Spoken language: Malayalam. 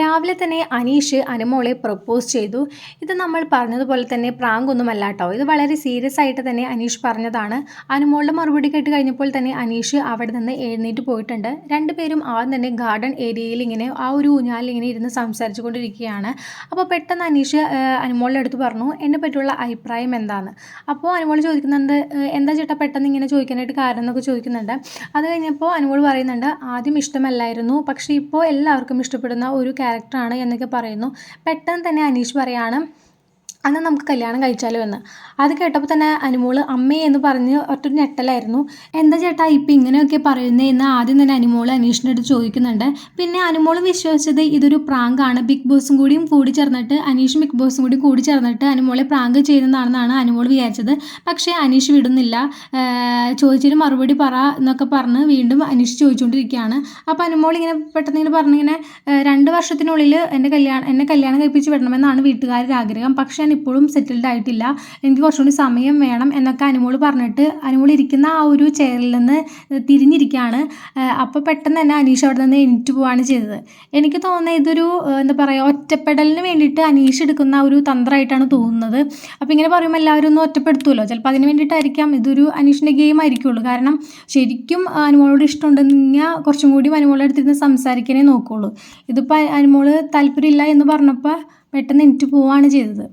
രാവിലെ തന്നെ അനീഷ് അനുമോളെ പ്രപ്പോസ് ചെയ്തു. ഇത് നമ്മൾ പറഞ്ഞതുപോലെ തന്നെ പ്രാങ്ക് ഒന്നുമല്ല കേട്ടോ ഇത് വളരെ സീരിയസ് ആയിട്ട് തന്നെ അനീഷ് പറഞ്ഞതാണ്. അനുമോളുടെ മറുപടി കേട്ട് കഴിഞ്ഞപ്പോൾ തന്നെ അനീഷ് അവിടെ നിന്ന് എഴുന്നേറ്റ് പോയിട്ടുണ്ട്. രണ്ടുപേരും ആദ്യം തന്നെ ഗാർഡൻ ഏരിയയിൽ ഇങ്ങനെ ആ ഒരു ഊഞ്ഞാലിൽ ഇങ്ങനെ ഇരുന്ന് സംസാരിച്ചു കൊണ്ടിരിക്കുകയാണ്. അപ്പോൾ പെട്ടെന്ന് അനീഷ് അനുമോളുടെ അടുത്ത് പറഞ്ഞു എന്നെ പറ്റിയുള്ള അഭിപ്രായം എന്താണ്? അപ്പോൾ അനുമോൾ ചോദിക്കുന്നുണ്ട് എന്താ ചേട്ടാ പെട്ടെന്ന് ഇങ്ങനെ ചോദിക്കാനായിട്ട് കാരണം എന്നൊക്കെ ചോദിക്കുന്നുണ്ട്. അത് കഴിഞ്ഞപ്പോൾ അനുമോൾ പറയുന്നുണ്ട് ആദ്യം ഇഷ്ടമല്ലായിരുന്നു പക്ഷേ ഇപ്പോൾ എല്ലാവർക്കും ഇഷ്ടപ്പെടുന്ന ഒരു ക്യാരക്ടറാണ് എന്നൊക്കെ പറയുന്നു. പെട്ടെന്ന് തന്നെ അനീഷ് പറയാണ് അന്ന് നമുക്ക് കല്യാണം കഴിച്ചാലോ എന്ന്. അത് കേട്ടപ്പോൾ തന്നെ അനുമോൾ അമ്മേ എന്ന് പറഞ്ഞ് ഒറ്റൊരു ഞെട്ടലായിരുന്നു. എന്താ ചേട്ടാ ഇപ്പം ഇങ്ങനെയൊക്കെ പറയുന്നേ? എന്ന് ആദ്യം തന്നെ അനുമോൾ അനീഷിന്റെ അടുത്ത് ചോദിക്കുന്നുണ്ട്. പിന്നെ അനുമോൾ വിശ്വസിച്ചത് ഇതൊരു പ്രാങ്കാണ്. ബിഗ് ബോസും കൂടിയും കൂടി ചേർന്നിട്ട് അനീഷും ബിഗ് ബോസും കൂടി കൂടി ചേർന്നിട്ട് അനുമോളെ പ്രാങ്ക് ചെയ്യുന്നതാണെന്നാണ് അനുമോൾ വിചാരിച്ചത്. പക്ഷേ അനീഷ് വിടുന്നില്ല. ചോദിച്ചിട്ട് മറുപടി പറ എന്നൊക്കെ പറഞ്ഞ് വീണ്ടും അനീഷ് ചോദിച്ചുകൊണ്ടിരിക്കുകയാണ്. അപ്പോൾ അനുമോൾ ഇങ്ങനെ പെട്ടെന്ന് ഇങ്ങനെ പറഞ്ഞിങ്ങനെ രണ്ട് വർഷത്തിനുള്ളിൽ എന്റെ കല്യാണം എന്നെ കല്യാണം കഴിപ്പിച്ച് വിടണമെന്നാണ് വീട്ടുകാരുടെ ആഗ്രഹം. പക്ഷേ ഇപ്പോഴും സെറ്റിൽഡ് ആയിട്ടില്ല. എനിക്ക് കുറച്ചുകൂടി സമയം വേണം എന്നൊക്കെ അനുമോൾ പറഞ്ഞിട്ട് അനുമോൾ ഇരിക്കുന്ന ആ ഒരു ചെയറിൽ നിന്ന് തിരിഞ്ഞിരിക്കുകയാണ്. അപ്പോൾ പെട്ടെന്ന് തന്നെ അനീഷ് അവിടെ നിന്ന് എണീറ്റ് പോവാണ് ചെയ്തത്. എനിക്ക് തോന്നുന്നത് ഇതൊരു എന്താ പറയുക ഒറ്റപ്പെടലിന് വേണ്ടിയിട്ട് അനീഷ് എടുക്കുന്ന ഒരു തന്ത്രമായിട്ടാണ് തോന്നുന്നത്. അപ്പോൾ ഇങ്ങനെ പറയുമ്പോൾ എല്ലാവരും ഒന്ന് ഒറ്റപ്പെടുത്തുമല്ലോ ചിലപ്പോൾ അതിന് വേണ്ടിയിട്ടായിരിക്കാം ഇതൊരു അനീഷിന്റെ ഗെയിം ആയിരിക്കുള്ളൂ. കാരണം ശരിക്കും അനുമോളോട് ഇഷ്ടമുണ്ടെങ്കിൽ കുറച്ചും കൂടി അനുമോളുടെ അടുത്തിരുന്ന് സംസാരിക്കാനേ നോക്കുകയുള്ളൂ ഇതിപ്പോൾ അനുമോൾ താല്പര്യമില്ല എന്ന് പറഞ്ഞപ്പോൾ പെട്ടെന്ന് എനിക്ക് പോവുകയാണ് ചെയ്തത്.